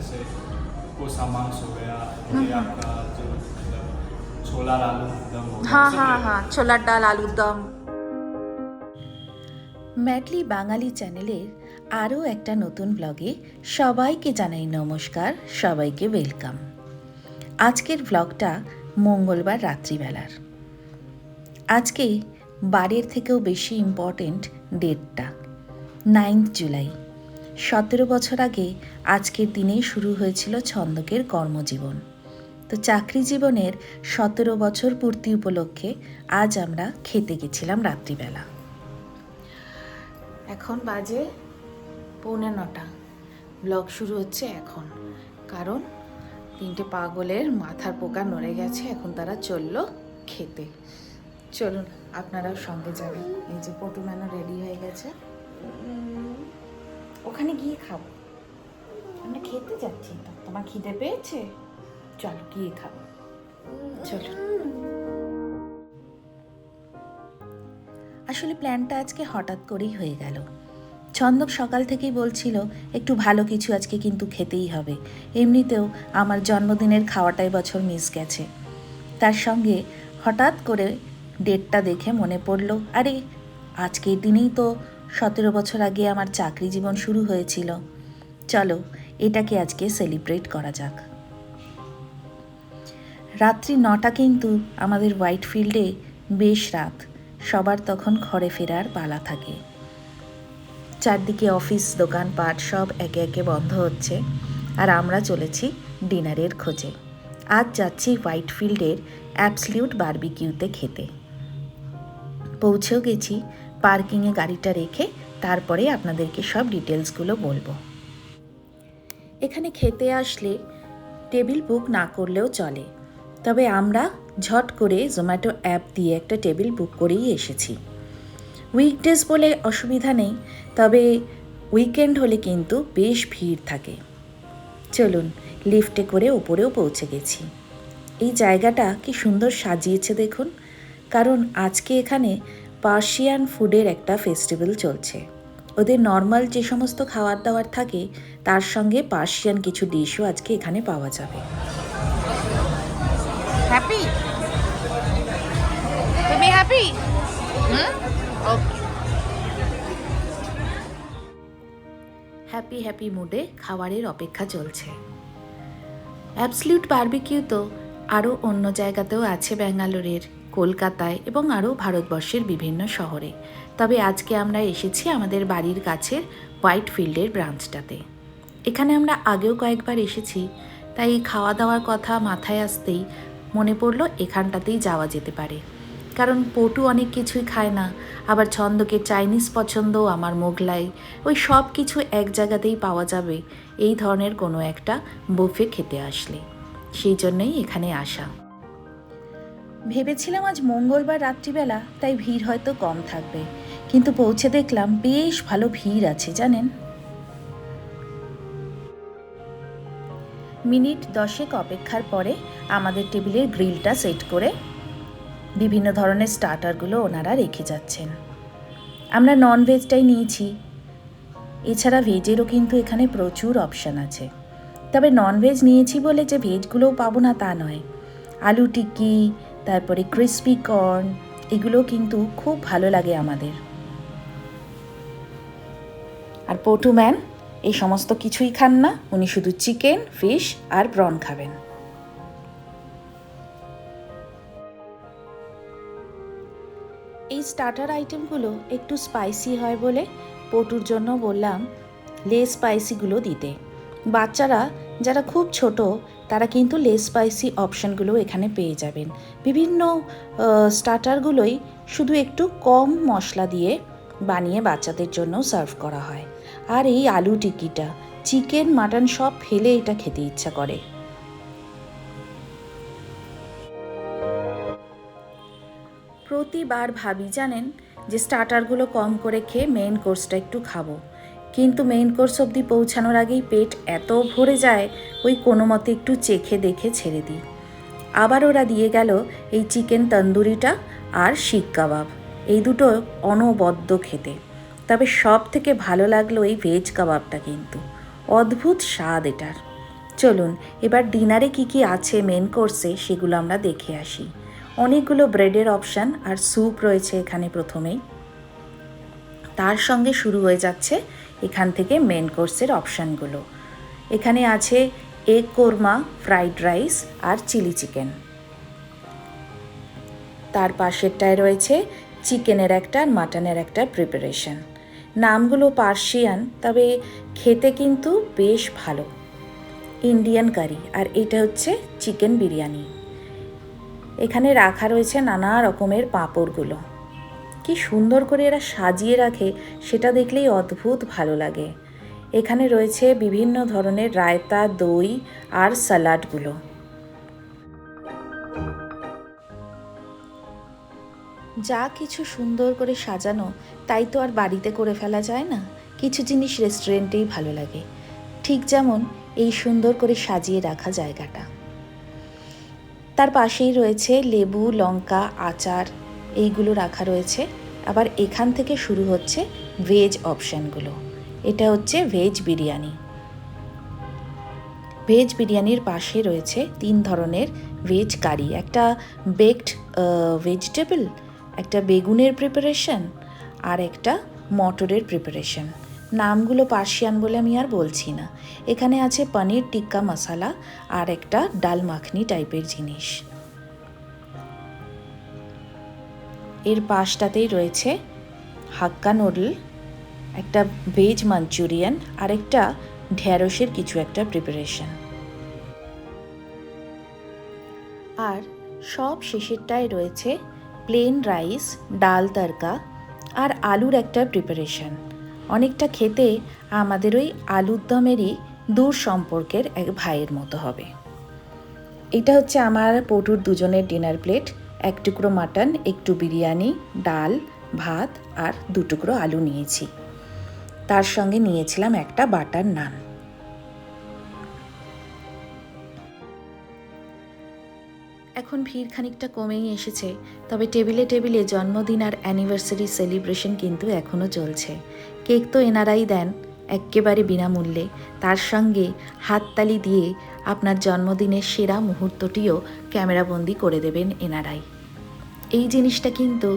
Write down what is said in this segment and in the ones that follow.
जैसे कोसा मांस हो गया ये आपका जो मतलब छोला आलू दम हो गया হ্যাঁ सब হ্যাঁ रहता है। হ্যাঁ ছোলার ডাল আলুর দম ম্যাডলি বাঙালি চ্যানেলের আরও একটা নতুন ব্লগে সবাইকে জানাই নমস্কার সবাইকে ওয়েলকাম আজকের ব্লগটা মঙ্গলবার রাত্রিবেলার আজকে বারের থেকেও বেশি ইম্পর্টেন্ট ডেটটা নাইন্থ জুলাই সতেরো বছর আগে আজকের দিনেই শুরু হয়েছিল ছন্দকের কর্মজীবন। তো চাকরি জীবনের সতেরো বছর পূর্তি উপলক্ষে আজ আমরা খেতে গেছিলাম রাত্রিবেলা। এখন বাজে পৌনে নটা। ব্লগ শুরু হচ্ছে এখন। কারণ তিনটে পাগলের মাথার পোকা নড়ে গেছে, এখন তারা চলল খেতে। চলুন, আপনারাও সঙ্গে যাবেন। এই যে পটুমানো রেডি হয়ে গেছে। ওখানে গিয়ে খাব। আমরা খেতে যাচ্ছি। তো তোমার খিদে পেয়েছে? চলো গিয়ে খাব। চলো। আসলে প্ল্যানটা আজকে হঠাৎ করেই হয়ে গেল। ছন্দক সকাল থেকেই বলছিল, একটু ভালো কিছু আজকে কিন্তু খেতেই হবে। এমনিতেও আমার জন্মদিনের খাওয়াটাই বছর মিস গেছে। তার সঙ্গে হঠাৎ করে ডেটটা দেখে মনে পড়ল, আরে, আজকের দিনেই তো সতেরো বছর আগে আমার চাকরি জীবন শুরু হয়েছিল। চলো, এটাকে আজকে সেলিব্রেট করা যাক। রাত্রি নটা কিন্তু আমাদের হোয়াইট ফিল্ডে বেশ রাত। সবার তখন ঘরে ফেরার পালা থাকে। চারদিকে অফিস দোকানপাট সব একে একে বন্ধ হচ্ছে আর আমরা চলেছি ডিনারের খোঁজে। আজ যাচ্ছি হোয়াইট ফিল্ডের অ্যাবসলিউট বারবিকিউতে খেতে। পৌঁছেও গেছি পার্কিংয়ে গাড়িটা রেখে তারপরে আপনাদেরকে সব ডিটেলসগুলো বলব। এখানে খেতে আসলে টেবিল বুক না করলেও চলে। তবে আমরা ঝট করে জোম্যাটো অ্যাপ দিয়ে একটা টেবিল বুক করেই এসেছি। উইকডেজ বলে অসুবিধা নেই, তবে উইকেন্ড হলে কিন্তু বেশ ভিড় থাকে। চলুন, লিফটে করে ওপরেও পৌঁছে গেছি। এই জায়গাটা কি সুন্দর সাজিয়েছে দেখুন, কারণ আজকে এখানে পার্সিয়ান ফুডের একটা ফেস্টিভ্যাল চলছে। ওদের নর্মাল যে সমস্ত খাবার দাবার থাকে তার সঙ্গে পার্সিয়ান কিছু ডিশও আজকে এখানে পাওয়া যাবে। হ্যাপি তুমি হ্যাপি হ্যাপি হ্যাপি মুডে খাবারের অপেক্ষা চলছে। অ্যাবসলিউট বারবিকিউ তো আরও অন্য জায়গাতেও আছে ব্যাঙ্গালোরের। কলকাতায় এবং আরও ভারতবর্ষের বিভিন্ন শহরে। তবে আজকে আমরা এসেছি আমাদের বাড়ির কাছের হোয়াইট ফিল্ডের ব্রাঞ্চটাতে। এখানে আমরা আগেও কয়েকবার এসেছি, তাই খাওয়া দাওয়ার কথা মাথায় আসতেই মনে পড়ল এখানটাতেই যাওয়া যেতে পারে। কারণ পটু অনেক কিছুই খায় না, আবার ছন্দকে চাইনিজ পছন্দ, আমার মোগলাই, ওই সব কিছু এক জায়গাতেই পাওয়া যাবে, এই ধরনের কোনো একটা বুফে খেতে আসলে। সেই জন্যই এখানে আসা। ভেবেছিলাম আজ মঙ্গলবার রাত্রিবেলা, তাই ভিড় হয়তো কম থাকবে। কিন্তু পৌঁছে দেখলাম বেশ ভালো ভিড় আছে, জানেন? মিনিট দশেক অপেক্ষার পরে আমাদের টেবিলের গ্রিলটা সেট করে বিভিন্ন ধরনের স্টার্টারগুলো ওনারা রেখে যাচ্ছেন। আমরা নন ভেজটাই নিয়েছি। এছাড়া ভেজেরও কিন্তু এখানে প্রচুর অপশান আছে। তবে নন ভেজ নিয়েছি বলে যে ভেজগুলোও পাবো না তা নয়। আলু টিক্কি তারপরে ক্রিসপি কর্ন এগুলো কিন্তু খুব ভালো লাগে আমাদের। আর পটু ম্যান, এই সমস্ত কিছুই খান না, উনি শুধু চিকেন ফিশ আর প্রন খাবেন। এই স্টার্টার আইটেমগুলো একটু স্পাইসি হয় বলে পটুর জন্য বললাম, লেস স্পাইসিগুলো দিতে। বাচ্চারা যারা খুব ছোট, তারা কিন্তু লেস স্পাইসি অপশানগুলো এখানে পেয়ে যাবেন। বিভিন্ন স্টার্টারগুলোই শুধু একটু কম মশলা দিয়ে বানিয়ে বাচ্চাদের জন্য সার্ভ করা হয়। আর এই আলু টিকিটা চিকেন, মাটন সব ফেলে এটা খেতে ইচ্ছা করে। প্রতিবার ভাবি জানেন যে স্টার্টারগুলো কম করে খেয়ে মেইন কোর্সটা একটু খাব। কিন্তু মেইন কোর্স অবধি পৌঁছানোর আগেই পেট এত ভরে যায়, ওই কোনো মতে একটু চেখে দেখে ছেড়ে দিই। আবার ওরা দিয়ে গেল এই চিকেন তন্দুরিটা আর শিক কাবাব। এই দুটো অনবদ্য খেতে। তবে সব থেকে ভালো লাগল এই ভেজ কাবাবটা কিন্তু। অদ্ভুত স্বাদ এটার। চলুন, এবার ডিনারে কি কি আছে মেন কোর্সে সেগুলো আমরা দেখে আসি। অনেকগুলো ব্রেডের অপশান আর স্যুপ রয়েছে এখানে প্রথমেই। তার সঙ্গে শুরু হয়ে যাচ্ছে এখান থেকে মেন কোর্সের অপশানগুলো এখানে আছে এগ কোরমা ফ্রাইড রাইস আর চিলি চিকেন তার পাশেরটায় রয়েছে চিকেনের একটা আর মাটনের একটা প্রিপারেশন নামগুলো পার্সিয়ান তবে খেতে কিন্তু বেশ ভালো। ইন্ডিয়ান কারি আর এটা হচ্ছে চিকেন বিরিয়ানি। এখানে রাখা রয়েছে নানা রকমের পাঁপড়গুলো। কি সুন্দর করে এরা সাজিয়ে রাখে, সেটা দেখলেই অদ্ভুত ভালো লাগে। এখানে রয়েছে বিভিন্ন ধরনের রায়তা, দই আর স্যালাডগুলো যা কিছু সুন্দর করে সাজানো, তাই তো আর বাড়িতে করে ফেলা যায় না। কিছু জিনিস রেস্টুরেন্টেই ভালো লাগে। ঠিক যেমন এই সুন্দর করে সাজিয়ে রাখা জায়গাটা। তার পাশেই রয়েছে লেবু, লঙ্কা, আচার এইগুলো রাখা রয়েছে। আবার এখান থেকে শুরু হচ্ছে ভেজ অপশানগুলো এটা হচ্ছে ভেজ বিরিয়ানি। ভেজ বিরিয়ানির পাশে রয়েছে তিন ধরনের ভেজ কারি একটা বেকড ভেজিটেবল একটা বেগুনের প্রিপারেশন আর একটা মটরের প্রিপারেশন নামগুলো পার্সিয়ান বলে আমি আর বলছি না। এখানে আছে পনির টিক্কা মশালা আর একটা ডাল মাখনি টাইপের জিনিস। এর পাশটাতেই রয়েছে হাক্কা নুডল, একটা ভেজ মাঞ্চুরিয়ান আর একটা ঢ্যাঁড়সের কিছু একটা প্রিপারেশন আর সব শেষেরটায় রয়েছে প্লেন রাইস ডাল তরকা আর আলুর একটা প্রিপারেশন অনেকটা খেতে আমাদের ওই আলুর দমেরই দূর সম্পর্কের এক ভাইয়ের মতো হবে। এটা হচ্ছে আমার পটুর দুজনের ডিনার প্লেট এক টুকরো মাটন, একটু বিরিয়ানি, ডাল, ভাত আর দু টুকরো আলু নিয়েছি। তার সঙ্গে নিয়েছিলাম একটা বাটার নান। এখন ভিড় খানিকটা কমেই এসেছে, তবে টেবিলে টেবিলে জন্মদিন আর অ্যানিভার্সারি সেলিব্রেশন কিন্তু এখনও চলছে। কেক তো এনারাই দেন একেবারে বিনামূল্যে। তার সঙ্গে হাততালি দিয়ে আপনার জন্মদিনের সেরা মুহূর্তটিও ক্যামেরাবন্দি করে দেবেন এনারাই। এই জিনিসটা কিন্তু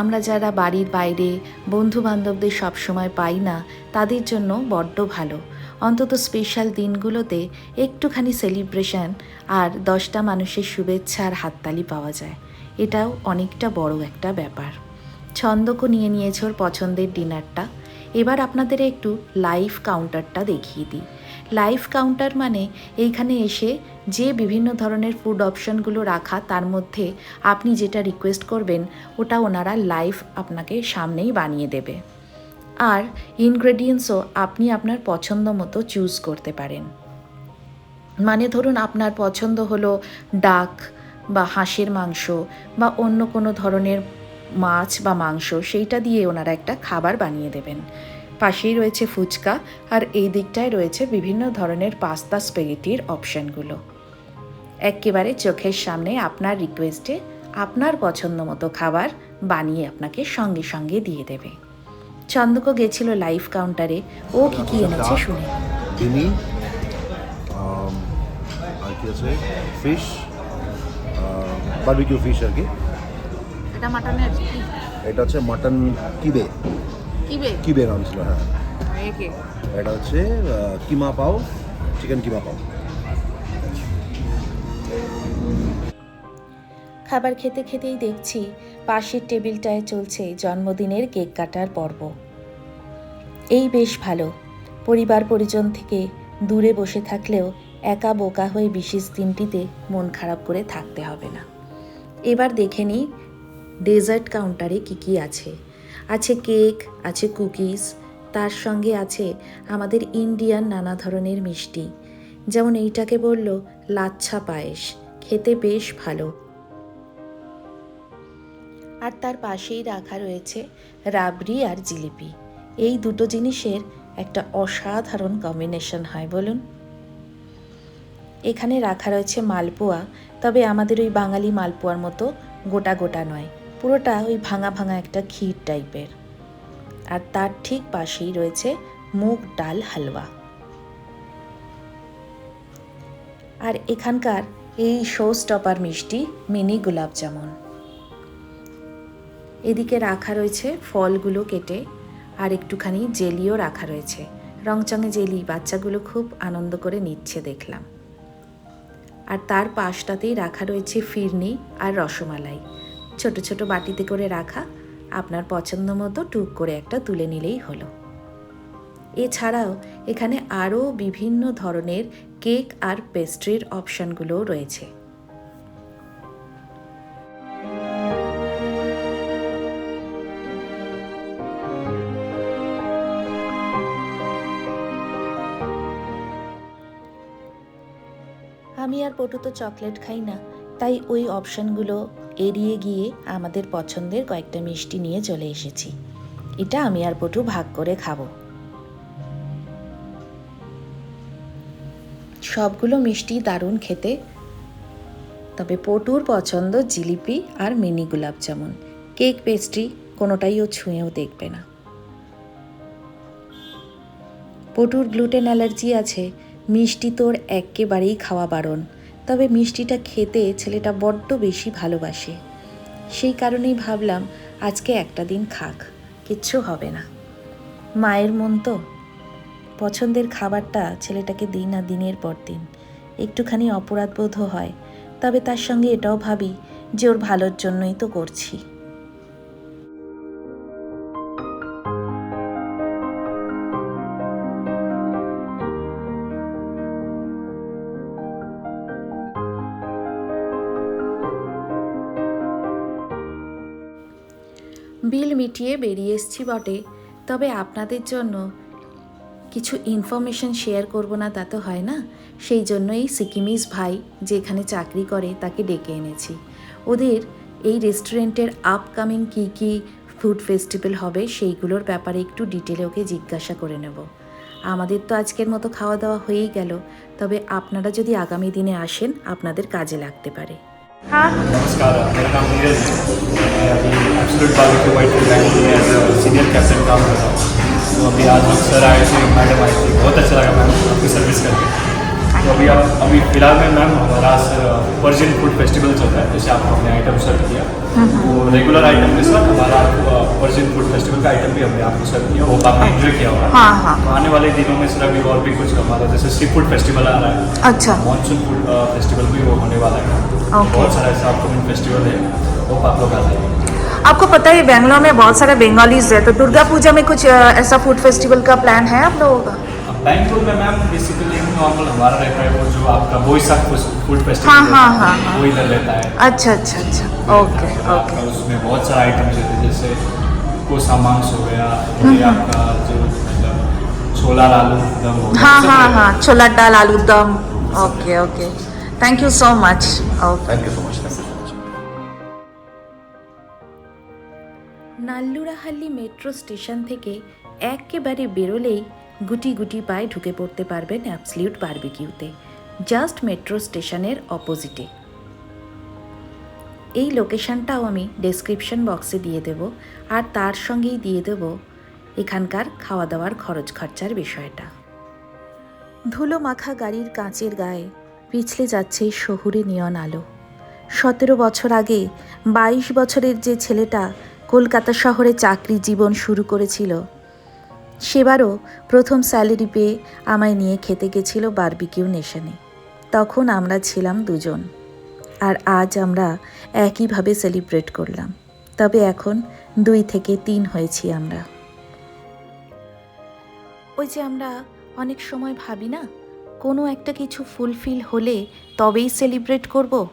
আমরা যারা বাড়ির বাইরে বন্ধু বান্ধবদের সবসময় পাই না, তাদের জন্য বড্ড ভালো। অন্তত স্পেশাল দিনগুলোতে একটুখানি সেলিব্রেশন আর দশটা মানুষের শুভেচ্ছা আর হাততালি পাওয়া যায়। এটাও অনেকটা বড় একটা ব্যাপার। ছন্দকও নিয়ে নিয়েছে ওর পছন্দের ডিনারটা এবার আপনাদের একটু লাইভ কাউন্টারটা দেখিয়ে দিই। লাইভ কাউন্টার মানে এইখানে এসে যে বিভিন্ন ধরনের ফুড অপশনগুলো রাখা, তার মধ্যে আপনি যেটা রিকোয়েস্ট করবেন, ওটা ওনারা লাইভ আপনাকে সামনেই বানিয়ে দেবে। আর ইনগ্রেডিয়েন্টসও আপনি আপনার পছন্দ মতো চুজ করতে পারেন। মানে ধরুন আপনার পছন্দ হলো ডাক বা হাঁসের মাংস বা অন্য কোনো ধরনের মাছ বা মাংস সেইটা দিয়ে ওনারা একটা খাবার বানিয়ে দেবেন। পাশেই রয়েছে ফুচকা আর এই দিকটায় রয়েছে বিভিন্ন ধরনের পাস্তা স্পেগেটির অপশানগুলো। একেবারে চোখের সামনে আপনার রিকোয়েস্টে আপনার পছন্দ মতো খাবার বানিয়ে আপনাকে সঙ্গে সঙ্গে দিয়ে দেবে। চন্দকও গেছিল লাইভ কাউন্টারে ও কি কি এনেছে শুনে? তিনি ফিশ বারবিকিউ ফিশ আর কি। এটা মাটনের এটা হচ্ছে মাটন কিবে। কিবে? কিবে নাম ছিল হ্যাঁ। এটা হচ্ছে কিমা পাও চিকেন কিমা পাও। খাবার খেতে খেতেই দেখছি পাশের টেবিলটায় চলছে জন্মদিনের কেক কাটার পর্ব। এই বেশ ভালো। পরিবার পরিজন থেকে দূরে বসে থাকলেও একা বোকা হয়ে বিশেষ দিনটিতে মন খারাপ করে থাকতে হবে না। এবার দেখে নিই ডেজার্ট কাউন্টারে কি কি আছে? আছে কেক, আছে কুকিজ, তার সঙ্গে আছে আমাদের ইন্ডিয়ান নানা ধরনের মিষ্টি। যেমন এইটাকে বলল লাচ্ছা পায়েস, খেতে বেশ ভালো। আর তার পাশেই রাখা রয়েছে রাবড়ি আর জিলিপি। এই দুটো জিনিসের একটা অসাধারণ কম্বিনেশন হয়, বলুন। এখানে রাখা রয়েছে মালপোয়া, তবে আমাদের ওই বাঙালি মালপোয়ার মতো গোটা গোটা নয়। পুরোটা ওই ভাঙা ভাঙা একটা ক্ষীর টাইপের। আর তার ঠিক পাশেই রয়েছে মুগ ডাল হালুয়া। আর এখানকার এই শো স্টপার মিষ্টি মিনি গোলাপ জামুন। এদিকে রাখা রয়েছে ফলগুলো কেটে, আর একটুখানি জেলিও রাখা রয়েছে। রংচঙে জেলি, বাচ্চাগুলো খুব আনন্দ করে নিচ্ছে দেখলাম। আর তার পাশটাতেই রাখা রয়েছে ফিরনি আর রসমালাই। ছোট ছোট বাটিতে করে রাখা। আপনার পছন্দ মতো টুক করে একটা তুলে নিলেই হলো। এছাড়াও এখানে আরও বিভিন্ন ধরনের কেক আর পেস্ট্রির অপশানগুলোও রয়েছে। আমি আর পটু তো চকলেট খাই না, তাই ওই অপশানগুলো এড়িয়ে গিয়ে আমাদের পছন্দের কয়েকটা মিষ্টি নিয়ে চলে এসেছি। এটা আমি আর পটু ভাগ করে খাব। সবগুলো মিষ্টি দারুণ খেতে। তবে পটুর পছন্দ জিলিপি আর মিনি গোলাপ জামুন। কেক পেস্ট্রি কোনোটাই ও ছুঁয়েও দেখবে না। পটুর গ্লুটেন অ্যালার্জি আছে। মিষ্টি তোর একেবারেই খাওয়া বারণ। তবে মিষ্টিটা খেতে ছেলেটা বড্ড বেশি ভালোবাসে। সেই কারণেই ভাবলাম, আজকে একটা দিন খাক, কিচ্ছু হবে না। মায়ের মন তো। পছন্দের খাবারটা ছেলেটাকে দিই না দিনের পর দিন। একটুখানি অপরাধবোধও হয়, তবে তার সঙ্গে এটাও ভাবি যে ওর ভালোর জন্যই তো করছি। বিল মিটিয়ে বেরিয়ে এসছি বটে। তবে আপনাদের জন্য কিছু ইনফরমেশন শেয়ার করব না, তা তো হয় না। সেই জন্য এই সিকিমিজ ভাই যেখানে চাকরি করে, তাকে ডেকে এনেছি। ওদের এই রেস্টুরেন্টের আপকামিং কী কী ফুড ফেস্টিভ্যাল হবে, সেইগুলোর ব্যাপারে একটু ডিটেলে ওকে জিজ্ঞাসা করে নেব। আমাদের তো আজকের মতো খাওয়া দাওয়া হয়েই গেল। তবে আপনারা যদি আগামী দিনে আসেন, আপনাদের কাজে লাগতে পারে। नमस्कार, मेरा नाम नीरज है। मैं अभी सीनियर कैप्टन काम हूँ। तो अभी आज हम सर आए थे मैडम आई थी। बहुत अच्छा लगा मैम आपकी सर्विस करके। तो अभी आप अभी फ़िलहाल में मैम हमारा सर पर्शियन फ़ूड फेस्टिवल चल रहा है जैसे आपको हमने आइटम सर्व किया। वो रेगुलर आइटम के साथ हमारा पर्शियन फ़ूड फेस्टिवल का आइटम भी हमने आपको सर्व किया वो आपने एंजॉय किया होगा हाँ। हाँ तो आने वाले दिनों में सर अभी और भी कुछ हमारा जैसे सी फ़ूड फेस्टिवल आ रहा है। अच्छा। मानसून फ़ूड फेस्टिवल भी वो होने वाला है। बहुत सारा ऐसा अपकमिंग फेस्टिवल है होप आप लोग आ जाएँगे आपको पता है बेंगलोर में बहुत सारे बंगालीज है तो दुर्गा पूजा में कुछ ऐसा फ़ूड फेस्टिवल का प्लान है आप लोगों का? अब बैंगलोर में मैम बेसिकली नॉर्मल हमारा रहता है वो जो आपका बोईसाख फूड फेस्टिवल हाँ, रहता हाँ, है, हाँ, हाँ। वो इधर रहता है अच्छा अच्छा अच्छा ओके फिर ओके आपका उसमें बहुत सारा आइटम रहते हैं जैसे कोसा मांस हो गया हम्म, ये आपका जो मतलब छोला आलू दम हो गया, हाँ सब हाँ रहता हाँ है। छोला दाल आलू दम okay okay thank you so much okay thank you so much thank you so much Nallurahalli metro station থেকে একেবারে বেরোলেই গুটি গুটি পায়ে ঢুকে পড়তে পারবেন অ্যাবসলিউট বারবিকিউতে জাস্ট মেট্রো স্টেশনের অপোজিটে এই লোকেশনটাও আমি ডেসক্রিপশন বক্সে দিয়ে দেব, আর তার সঙ্গেই দিয়ে দেব এখানকার খাওয়া দাওয়ার খরচ খরচার বিষয়টা। ধুলো মাখা গাড়ির কাঁচের গায়ে পিছলে যাচ্ছে শহুরে নিয়ন আলো। সতেরো বছর আগে বাইশ বছরের যে ছেলেটা কলকাতা শহরে চাকরি জীবন শুরু করেছিল সেবারও প্রথম স্যালারি পেয়ে আমায় নিয়ে খেতে গেছিল বারবিকিউ নেশানে। তখন আমরা ছিলাম দুজন। আর আজ আমরা একইভাবে সেলিব্রেট করলাম। তবে এখন দুই থেকে তিন হয়েছি আমরা। ওই যে আমরা অনেক সময় ভাবি না, কোনো একটা কিছু ফুলফিল হলে তবেই সেলিব্রেট করব?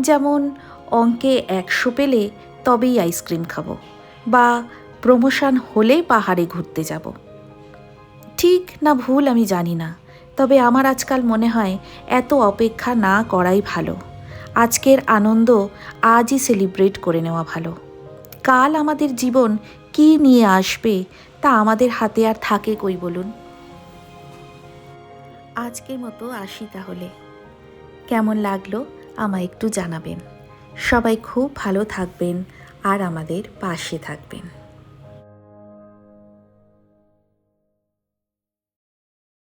যেমন অঙ্কে একশো পেলে তবেই আইসক্রিম খাব। বা প্রমোশন হলে পাহাড়ে ঘুরতে যাব। ঠিক না ভুল আমি জানি না, তবে আমার আজকাল মনে হয় এত অপেক্ষা না করাই ভালো। আজকের আনন্দ আজই সেলিব্রেট করে নেওয়া ভালো। কাল আমাদের জীবন কি নিয়ে আসবে তা আমাদের হাতে আর থাকে কই বলুন? আজকের মতো আসি তাহলে। কেমন লাগল আমায় একটু জানাবেন। সবাই খুব ভালো থাকবেন আর আমাদের পাশে থাকবেন।